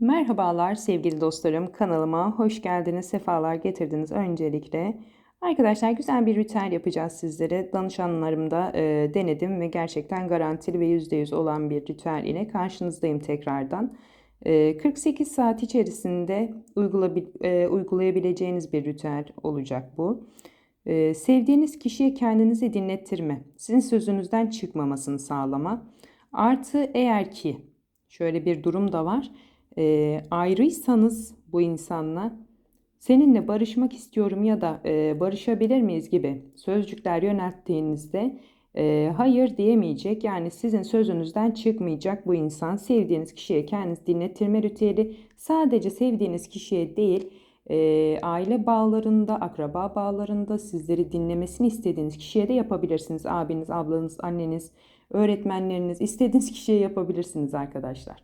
Merhabalar sevgili dostlarım. Kanalıma hoş geldiniz, sefalar getirdiniz öncelikle. Arkadaşlar güzel bir ritüel yapacağız sizlere. Danışanlarımda e, denedim ve gerçekten garantili ve %100 olan bir ritüel ile karşınızdayım tekrardan. E, 48 saat içerisinde e, uygulayabileceğiniz bir ritüel olacak bu. E, sevdiğiniz kişiye kendinizi dinlettirme, sizin sözünüzden çıkmamasını sağlama. Artı eğer ki şöyle bir durum da var e, ayrıysanız bu insanla seninle barışmak istiyorum ya da e, barışabilir miyiz gibi sözcükler yönelttiğinizde e, hayır diyemeyecek. Yani sizin sözünüzden çıkmayacak bu insan. Sevdiğiniz kişiye kendiniz dinlettirme ritüeli sadece sevdiğiniz kişiye değil e, aile bağlarında, akraba bağlarında sizleri dinlemesini istediğiniz kişiye de yapabilirsiniz. Abiniz, ablanız, anneniz, öğretmenleriniz istediğiniz kişiye yapabilirsiniz arkadaşlar.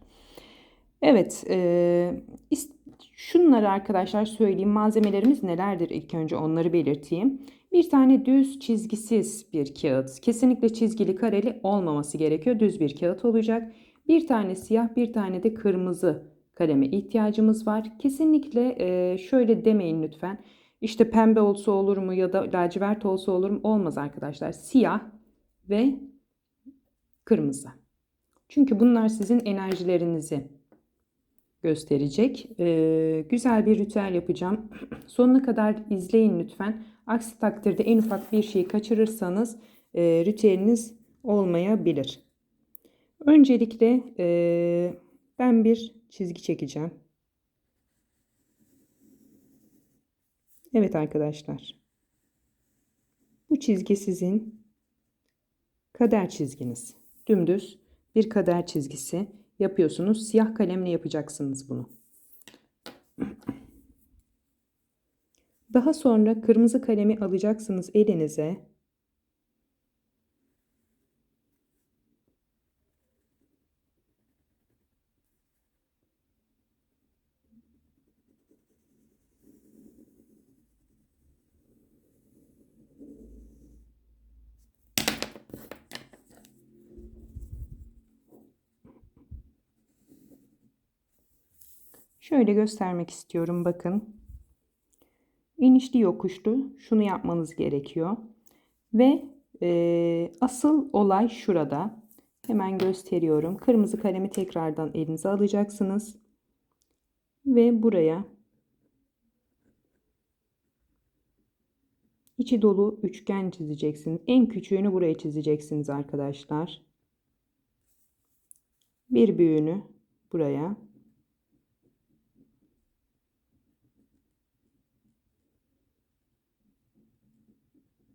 Evet, e, şunları arkadaşlar söyleyeyim. Malzemelerimiz nelerdir ilk önce onları belirteyim. Bir tane düz çizgisiz bir kağıt. Kesinlikle çizgili kareli olmaması gerekiyor. Düz bir kağıt olacak. Bir tane siyah, bir tane de kırmızı kaleme ihtiyacımız var. Kesinlikle e, şöyle demeyin lütfen. İşte pembe olsa olur mu ya da lacivert olsa olur mu? Olmaz arkadaşlar. Siyah ve kırmızı. Çünkü bunlar sizin enerjilerinizi gösterecek. Ee, güzel bir ritüel yapacağım. Sonuna kadar izleyin lütfen. Aksi takdirde en ufak bir şeyi kaçırırsanız e, ritüeliniz olmayabilir. Öncelikle e, ben bir çizgi çekeceğim. Evet arkadaşlar. Bu çizgi sizin kader çizginiz. Dümdüz bir kader çizgisi yapıyorsunuz. Siyah kalemle yapacaksınız bunu. Daha sonra kırmızı kalemi alacaksınız elinize. Şöyle göstermek istiyorum bakın. İnişli yokuşlu şunu yapmanız gerekiyor. Ve e, asıl olay şurada. Hemen gösteriyorum. Kırmızı kalemi tekrardan elinize alacaksınız. Ve buraya içi dolu üçgen çizeceksiniz. En küçüğünü buraya çizeceksiniz arkadaşlar. Bir büyüğünü buraya.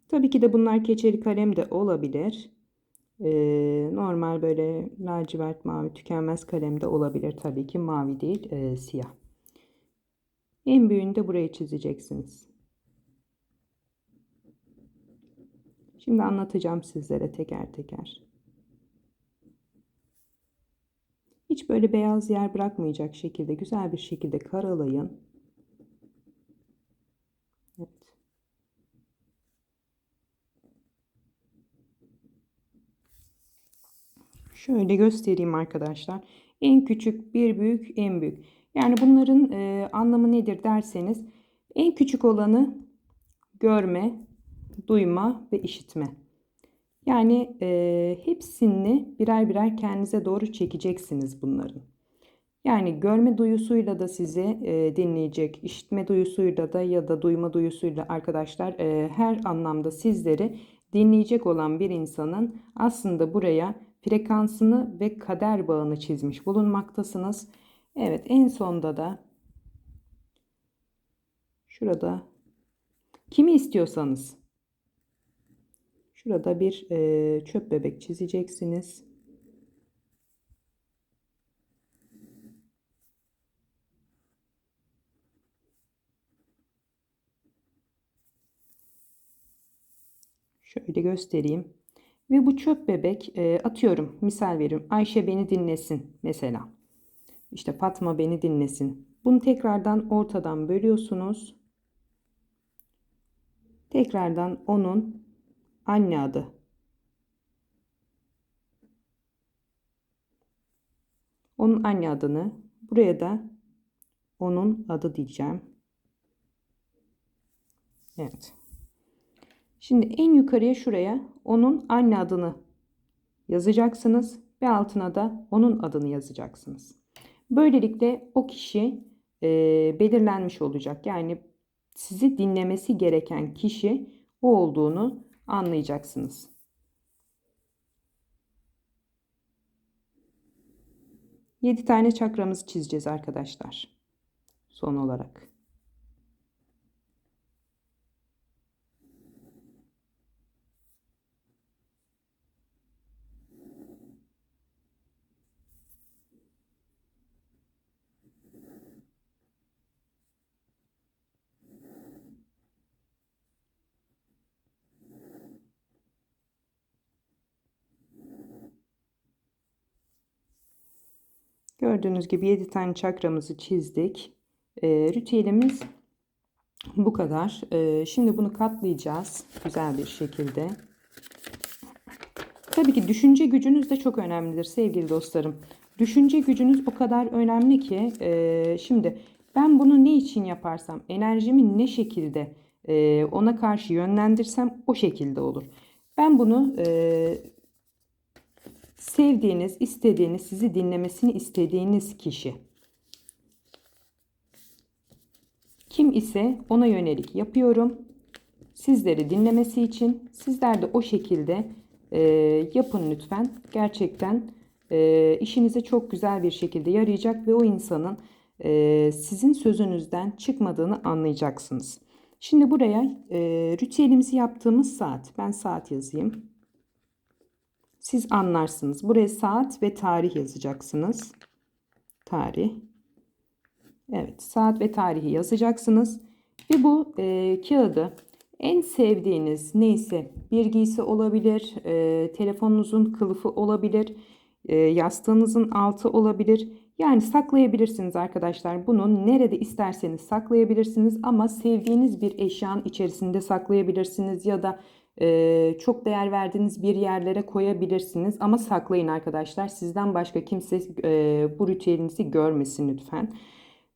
Tabii ki de bunlar keçeli kalem de olabilir. Ee, normal böyle lacivert mavi tükenmez kalem de olabilir. Tabii ki mavi değil e, siyah. En büyüğünü de buraya çizeceksiniz. Şimdi anlatacağım sizlere teker teker. Hiç böyle beyaz yer bırakmayacak şekilde güzel bir şekilde karalayın. Evet. Şöyle göstereyim arkadaşlar. En küçük, bir büyük, en büyük. Yani bunların e, anlamı nedir derseniz en küçük olanı görme, duyma ve işitme. Yani e, hepsini birer birer kendinize doğru çekeceksiniz bunların. Yani görme duyusuyla da sizi e, dinleyecek, işitme duyusuyla da ya da duyma duyusuyla arkadaşlar e, her anlamda sizleri dinleyecek olan bir insanın aslında buraya frekansını ve kader bağını çizmiş bulunmaktasınız. Evet en sonda da şurada kimi istiyorsanız şurada bir e, çöp bebek çizeceksiniz. Şöyle göstereyim. Ve bu çöp bebek e, atıyorum misal veriyorum Ayşe beni dinlesin mesela. İşte Fatma beni dinlesin. Bunu tekrardan ortadan bölüyorsunuz. Tekrardan onun anne adı. Onun anne adını Buraya da onun adı diyeceğim. Evet. Şimdi en yukarıya şuraya onun anne adını yazacaksınız ve altına da onun adını yazacaksınız. Böylelikle o kişi e, belirlenmiş olacak. Yani sizi dinlemesi gereken kişi o olduğunu anlayacaksınız. Yedi tane çakramızı çizeceğiz arkadaşlar. Son olarak. Gördüğünüz gibi 7 tane çakramızı çizdik. E, ritüelimiz bu kadar. E, şimdi bunu katlayacağız güzel bir şekilde. Tabii ki düşünce gücünüz de çok önemlidir sevgili dostlarım. Düşünce gücünüz o kadar önemli ki e, şimdi ben bunu ne için yaparsam enerjimi ne şekilde e, ona karşı yönlendirsem o şekilde olur. Ben bunu e, sevdiğiniz, istediğiniz, sizi dinlemesini istediğiniz kişi kim ise ona yönelik yapıyorum. Sizleri dinlemesi için sizler de o şekilde e, yapın lütfen. Gerçekten e, işinize çok güzel bir şekilde yarayacak ve o insanın e, sizin sözünüzden çıkmadığını anlayacaksınız. Şimdi buraya e, ritüelimizi yaptığımız saat, ben saat yazayım. Siz anlarsınız. Buraya saat ve tarih yazacaksınız. Tarih. Evet, saat ve tarihi yazacaksınız. Ve bu e, kağıdı en sevdiğiniz neyse bir giysi olabilir, e, telefonunuzun kılıfı olabilir, e, yastığınızın altı olabilir. Yani saklayabilirsiniz arkadaşlar. Bunu nerede isterseniz saklayabilirsiniz ama sevdiğiniz bir eşyanın içerisinde saklayabilirsiniz ya da çok değer verdiğiniz bir yerlere koyabilirsiniz ama saklayın arkadaşlar. Sizden başka kimse bu ritüelinizi görmesin lütfen.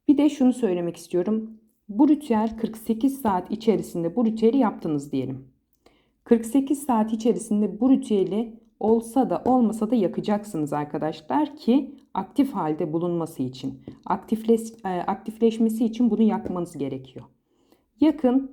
Bir de şunu söylemek istiyorum. Bu ritüel 48 saat içerisinde bu ritüeli yaptınız diyelim. 48 saat içerisinde bu ritüeli olsa da olmasa da yakacaksınız arkadaşlar ki aktif halde bulunması için. Aktifleş, aktifleşmesi için bunu yakmanız gerekiyor. Yakın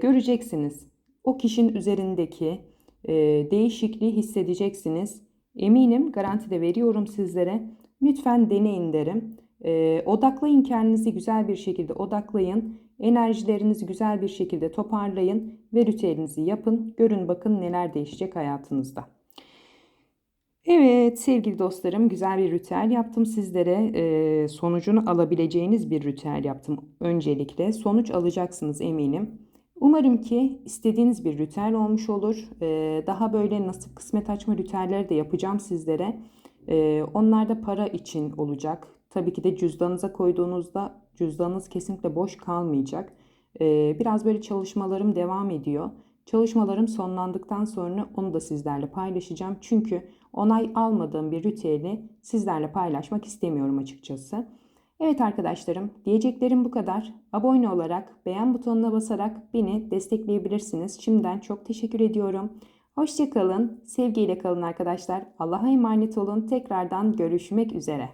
göreceksiniz. O kişinin üzerindeki e, değişikliği hissedeceksiniz. Eminim garanti de veriyorum sizlere. Lütfen deneyin derim. E, odaklayın kendinizi güzel bir şekilde odaklayın. Enerjilerinizi güzel bir şekilde toparlayın ve ritüelinizi yapın. Görün bakın neler değişecek hayatınızda. Evet sevgili dostlarım güzel bir ritüel yaptım sizlere. E, sonucunu alabileceğiniz bir ritüel yaptım öncelikle. Sonuç alacaksınız eminim. Umarım ki istediğiniz bir ritüel olmuş olur. E, daha böyle nasip kısmet açma ritüelleri de yapacağım sizlere. E, onlar da para için olacak. Tabii ki de cüzdanınıza koyduğunuzda cüzdanınız kesinlikle boş kalmayacak. E, biraz böyle çalışmalarım devam ediyor. Çalışmalarım sonlandıktan sonra onu da sizlerle paylaşacağım. Çünkü onay almadığım bir ritüeli sizlerle paylaşmak istemiyorum açıkçası. Evet arkadaşlarım, diyeceklerim bu kadar. Abone olarak, beğen butonuna basarak beni destekleyebilirsiniz. Şimdiden çok teşekkür ediyorum. Hoşçakalın, sevgiyle kalın arkadaşlar. Allah'a emanet olun. Tekrardan görüşmek üzere.